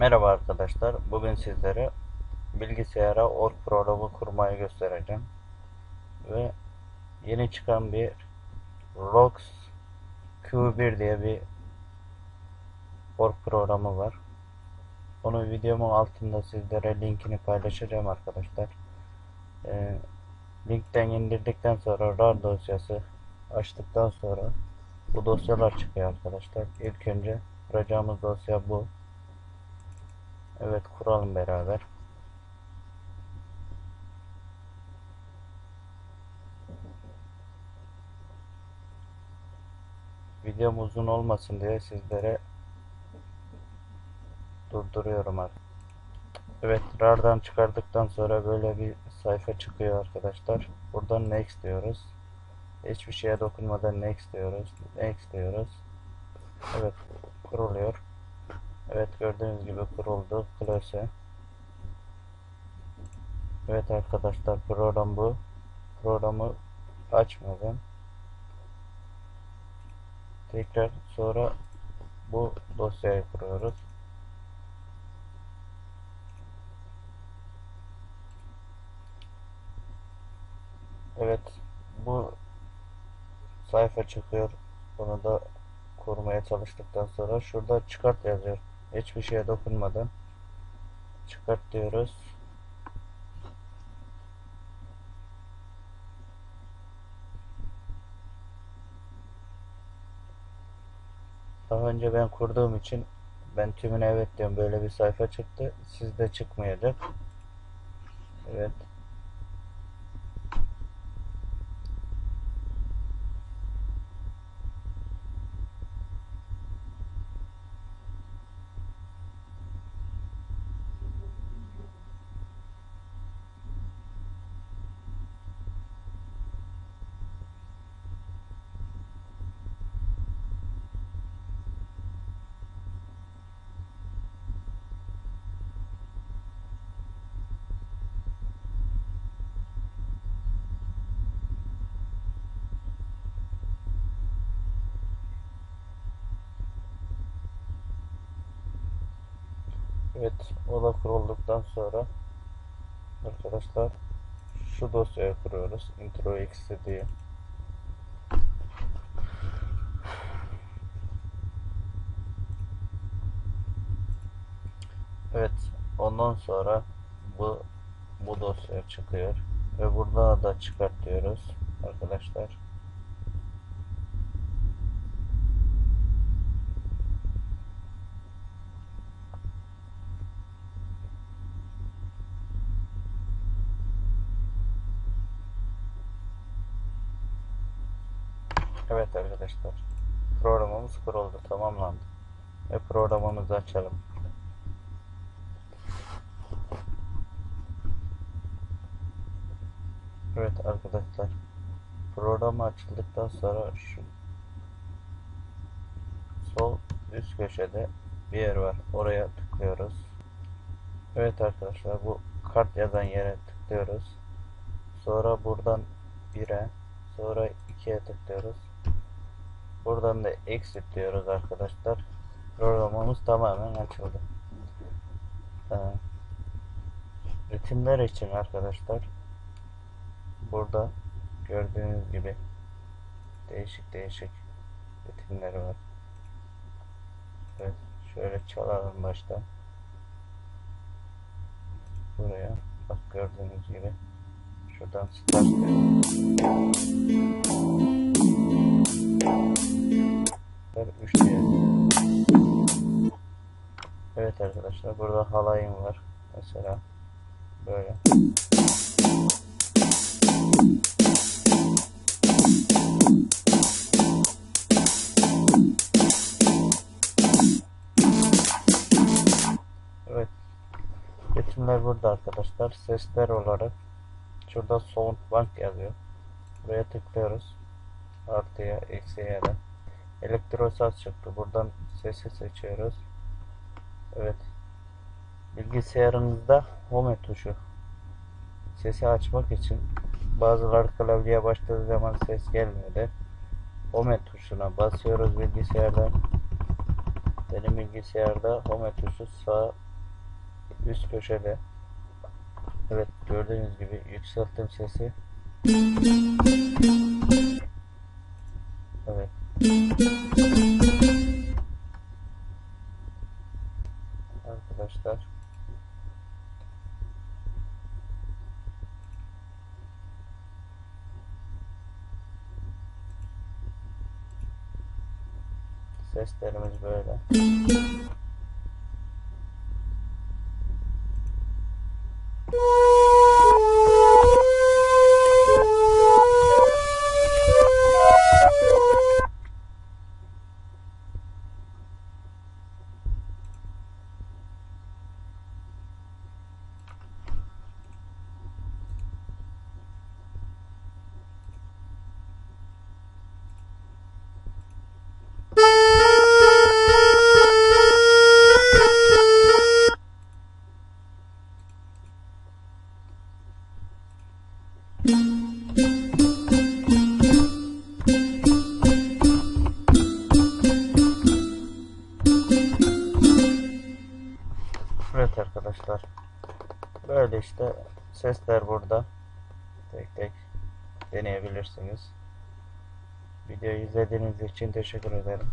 Merhaba arkadaşlar. Bugün sizlere bilgisayara org programı kurmayı göstereceğim. Ve yeni çıkan bir Rox Q1 diye bir org programı var. Onu videomun altında sizlere linkini paylaşacağım arkadaşlar. Ee, linkten indirdikten sonra RAR dosyası açtıktan sonra bu dosyalar çıkıyor arkadaşlar. İlk önce kuracağımız dosya bu. Evet kuralım beraber. Videom uzun olmasın diye sizlere durduruyorum artık. Evet RAR'dan çıkardıktan sonra böyle bir sayfa çıkıyor arkadaşlar. Buradan next diyoruz. Hiçbir şeye dokunmadan next diyoruz. Next diyoruz. Evet kuruluyor. Evet gördüğünüz gibi kuruldu. Close. Evet arkadaşlar program bu. Programı açmadan tekrar sonra bu dosyayı kuruyoruz. Evet bu sayfa çıkıyor. Bunu da kurmaya çalıştıktan sonra şurada çıkart yazıyor. Hiçbir şeye dokunmadan çıkart diyoruz. Daha önce ben kurduğum için ben tümüne evet diyorum. Böyle bir sayfa çıktı. Sizde çıkmayacak. Evet. Evet, o da kurulduktan sonra arkadaşlar şu dosyayı kuruyoruz. Intro exe diye. Evet, ondan sonra bu bu dosya çıkıyor ve burada da çıkartıyoruz arkadaşlar. Evet arkadaşlar. Programımız kuruldu, tamamlandı. Ve programımızı açalım. Evet arkadaşlar. Program açıldıktan sonra şu sol üst köşede bir yer var. Oraya tıklıyoruz. Evet arkadaşlar bu kart yazan yere tıklıyoruz. Sonra buradan 1'e sonra 2'ye tıklıyoruz. Buradan da exit diyoruz arkadaşlar. Programımız tamamen açıldı. Ee, ritimler için arkadaşlar burada gördüğünüz gibi değişik değişik ritimleri var. Evet, şöyle çalalım baştan. Buraya bak gördüğünüz gibi şuradan start diyorum. 3 diye. Evet arkadaşlar burada halayım var. Mesela böyle. Evet. Ritimler burada arkadaşlar. Sesler olarak şurada sound bank yazıyor. Buraya tıklıyoruz. Artıya, eksiye de. Elektrosaz çıktı. Buradan sesi seçiyoruz. Evet. Bilgisayarınızda home tuşu. Sesi açmak için bazıları klavyeye başladığı zaman ses gelmiyor der. Home tuşuna basıyoruz bilgisayardan. Benim bilgisayarda home tuşu sağ üst köşede. Evet gördüğünüz gibi yükselttim sesi. Seslerimiz böyle. İşte sesler burada. Tek tek deneyebilirsiniz. Videoyu izlediğiniz için teşekkür ederim.